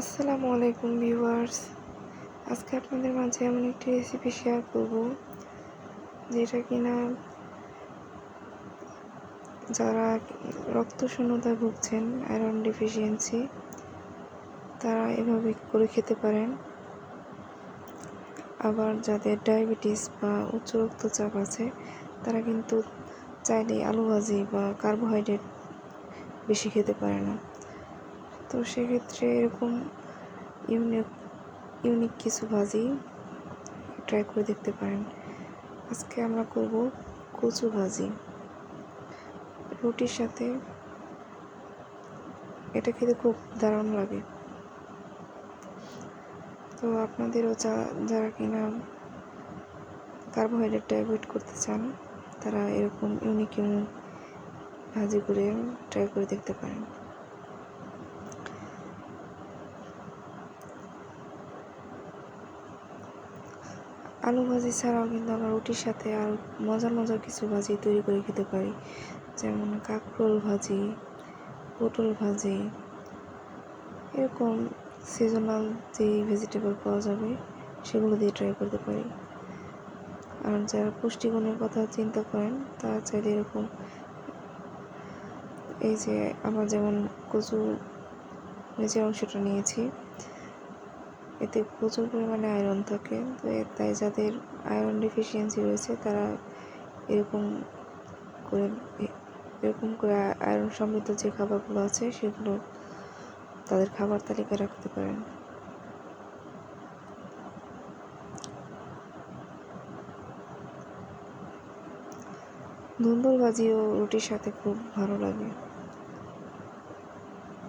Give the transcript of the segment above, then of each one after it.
আসসালামু আলাইকুম ভিউয়ার্স। আজকে আপনাদের মাঝে এমন একটি রেসিপি শেয়ার করব, যেটা কিনা যারা রক্ত শূন্যতায় ভুগছেন আয়রন ডিফিসিয়েন্সি তারা এভাবে করে খেতে পারেন। আবার যাদের ডায়াবেটিস বা উচ্চ রক্তচাপ আছে, তারা কিন্তু চাইলে আলু ভাজি বা কার্বোহাইড্রেট বেশি খেতে পারে না। তো সেক্ষেত্রে এরকম ইউনিক ইউনিক কিছু ভাজি ট্রাই করে দেখতে পারেন। আজকে আমরা করব কচু ভাজি। রুটির সাথে এটা খেতে খুব দারুণ লাগে। তো আপনাদেরও যা, যারা কিনা কার্বোহাইড্রেটটা অ্যাভয়েড করতে চান, তারা এরকম ইউনিক ইউনিক ভাজি করে ট্রাই করে দেখতে পারেন। আলু ভাজি ছাড়াও কিন্তু আমরা রুটির সাথে আর মজার মজার কিছু ভাজি তৈরি করে খেতে পারি। যেমন কাঁকরোল ভাজি, পটল ভাজি, এরকম সিজনাল যে ভেজিটেবল পাওয়া যাবে, সেগুলো দিয়ে ট্রাই করতে পারি। আর যারা পুষ্টিগুণের কথা চিন্তা করেন, তারা চাইলে এরকম এই যে আমরা যেমন কচু নিচের অংশটা নিয়েছি এতে প্রচুর পরিমাণে আয়রন থাকে। তো তাই যাদের আয়রন ডিফিসিয়েন্সি রয়েছে, তারা এরকম করে এরকম করে আয়রন সমৃদ্ধ যে খাবারগুলো আছে, সেগুলো তাদের খাবার তালিকায় রাখতে পারেন। ধুন্দুল ভাজিও রুটির সাথে খুব ভালো লাগে।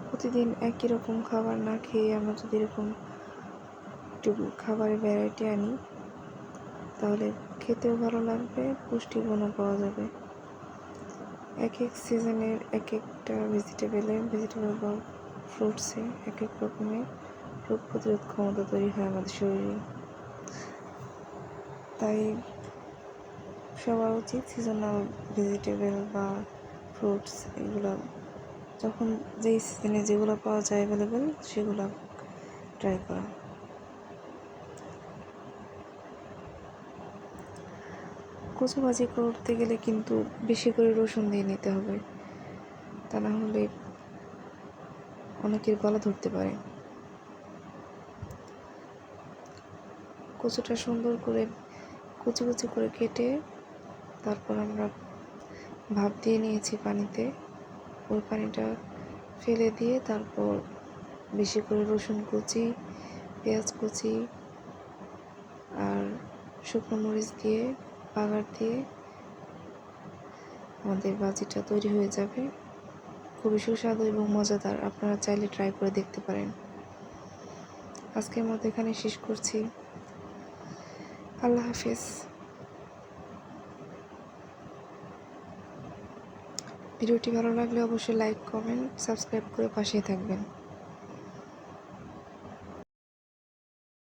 প্রতিদিন একই রকম খাবার না খেয়ে আমরা যদি এরকম একটু খাবারের ভ্যারাইটি আনি, তাহলে খেতেও ভালো লাগবে, পুষ্টিগুণও পাওয়া যাবে। এক এক সিজনের এক একটা ভেজিটেবলে ভেজিটেবল বা ফ্রুটসে এক এক রকমের রোগ প্রতিরোধ ক্ষমতা তৈরি হয় আমাদের শরীরে। তাই সবার উচিত সিজনাল ভেজিটেবল বা ফ্রুটস এগুলো যখন যেই সিজনে যেগুলো পাওয়া যায় অ্যাভেলেবেল সেগুলো ট্রাই করা। কচু ভাজি করতে গেলে কিন্তু বেশি করে রসুন দিয়ে নিতে হবে। তা না হলে অনেকের গলা ধরতে পারে। কচুটা সুন্দর করে কুচি কুচি করে কেটে তারপর আমরা ভাপ দিয়ে নিয়েছি পানিতে। ওই পানিটা ফেলে দিয়ে তারপর বেশি করে রসুন কুচি, পেঁয়াজ কুচি আর শুকনো মরিচ দিয়ে বাগার দিয়ে আমাদের বাজিটা তৈরি হয়ে যাবে। খুবই সুস্বাদু এবং মজাদার। আপনারা চাইলে ট্রাই করে দেখতে পারেন। আজকের মতো এখানে শেষ করছি। আল্লাহ হাফিজ। ভিডিওটি ভালো লাগলে অবশ্যই লাইক কমেন্ট সাবস্ক্রাইব করে পাশেই থাকবেন।